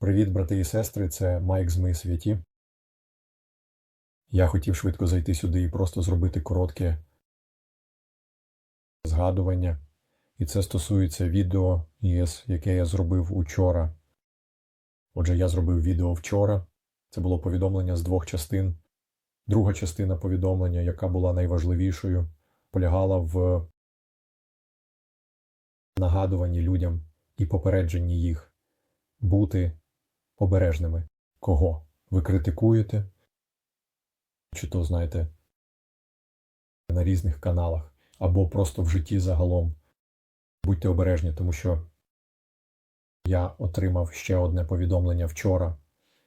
Привіт, брати і сестри, це Майк з Ми святі. Я хотів швидко зайти сюди і просто зробити коротке згадування. І це стосується відео, яке я зробив учора. Отже, я зробив відео вчора. Це було повідомлення з двох частин. Друга частина повідомлення, яка була найважливішою, полягала в нагадуванні людям і попередженні їх бути обережними. Кого ви критикуєте? Чи то знаєте на різних каналах, або просто в житті загалом. Будьте обережні, тому що я отримав ще одне повідомлення вчора,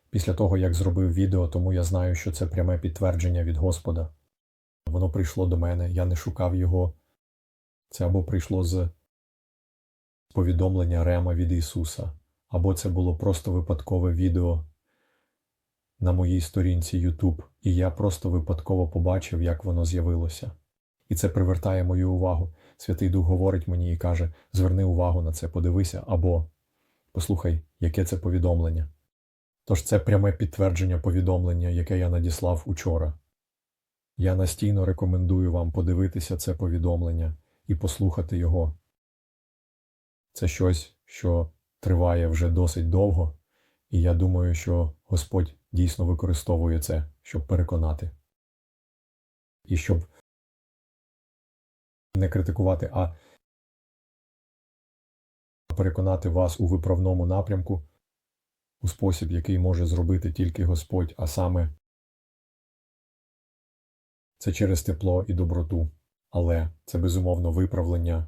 після того, як зробив відео, тому я знаю, що це пряме підтвердження від Господа. Воно прийшло до мене, я не шукав його. Це або прийшло з повідомлення Рема від Ісуса, або це було просто випадкове відео на моїй сторінці YouTube, і я просто випадково побачив, як воно з'явилося. І це привертає мою увагу. Святий Дух говорить мені і каже: зверни увагу на це, подивися, або послухай, яке це повідомлення. Тож це пряме підтвердження повідомлення, яке я надіслав учора. Я настійно рекомендую вам подивитися це повідомлення і послухати його. Це щось, що триває вже досить довго, і я думаю, що Господь дійсно використовує це, щоб переконати. І щоб не критикувати, а переконати вас у виправному напрямку у спосіб, який може зробити тільки Господь, а саме це через тепло і доброту. Але це безумовно виправлення.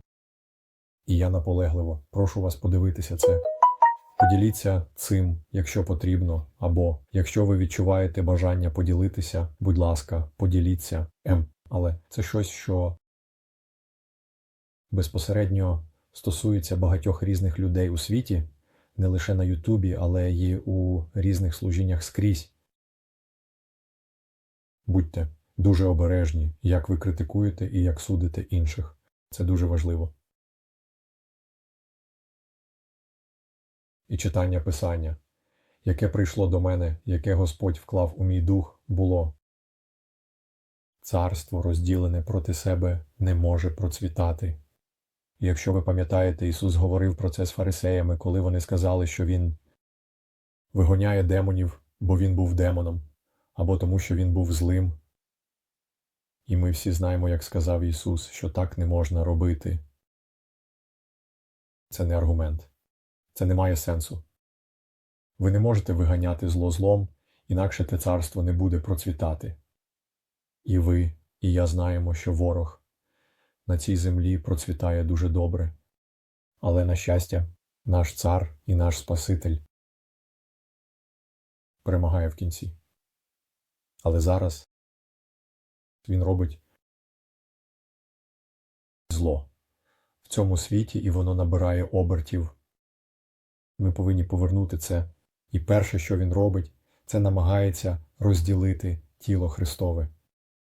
І я наполегливо прошу вас подивитися це. Поділіться цим, якщо потрібно, або якщо ви відчуваєте бажання поділитися, будь ласка, поділіться М. Але це щось, що безпосередньо стосується багатьох різних людей у світі, не лише на Ютубі, але й у різних служіннях скрізь. Будьте дуже обережні, як ви критикуєте і як судите інших. Це дуже важливо. І читання Писання, яке прийшло до мене, яке Господь вклав у мій дух, було Царство, розділене проти себе, не може процвітати. Якщо ви пам'ятаєте, Ісус говорив про це з фарисеями, коли вони сказали, що Він вигоняє демонів, бо Він був демоном, або тому, що Він був злим. І ми всі знаємо, як сказав Ісус, що так не можна робити. Це не аргумент. Це не має сенсу. Ви не можете виганяти зло злом, інакше те царство не буде процвітати. І ви, і я знаємо, що ворог на цій землі процвітає дуже добре. Але, на щастя, наш цар і наш Спаситель перемагає в кінці. Але зараз він робить зло в цьому світі, і воно набирає обертів. Ми повинні повернути це. І перше, що він робить, це намагається розділити тіло Христове.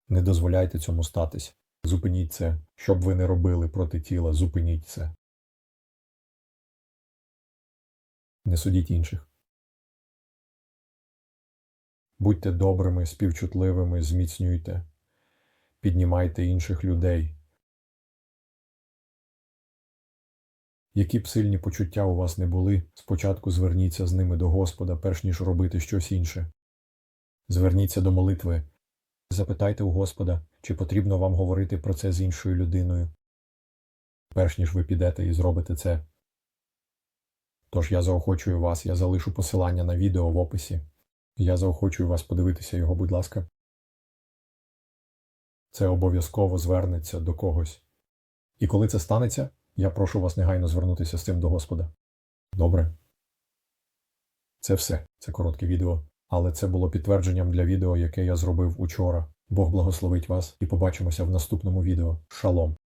Не дозволяйте цьому статись. Зупиніть це, щоб ви не робили проти тіла, зупиніть це. Не судіть інших. Будьте добрими, співчутливими, зміцнюйте, піднімайте інших людей. Які б сильні почуття у вас не були, спочатку зверніться з ними до Господа, перш ніж робити щось інше. Зверніться до молитви. Запитайте у Господа, чи потрібно вам говорити про це з іншою людиною, перш ніж ви підете і зробите це. Тож я заохочую вас, я залишу посилання на відео в описі. Я заохочую вас подивитися його, будь ласка. Це обов'язково звернеться до когось. І коли це станеться, я прошу вас негайно звернутися з цим до Господа. Добре. Це все. Це коротке відео. Але це було підтвердженням для відео, яке я зробив учора. Бог благословить вас і побачимося в наступному відео. Шалом!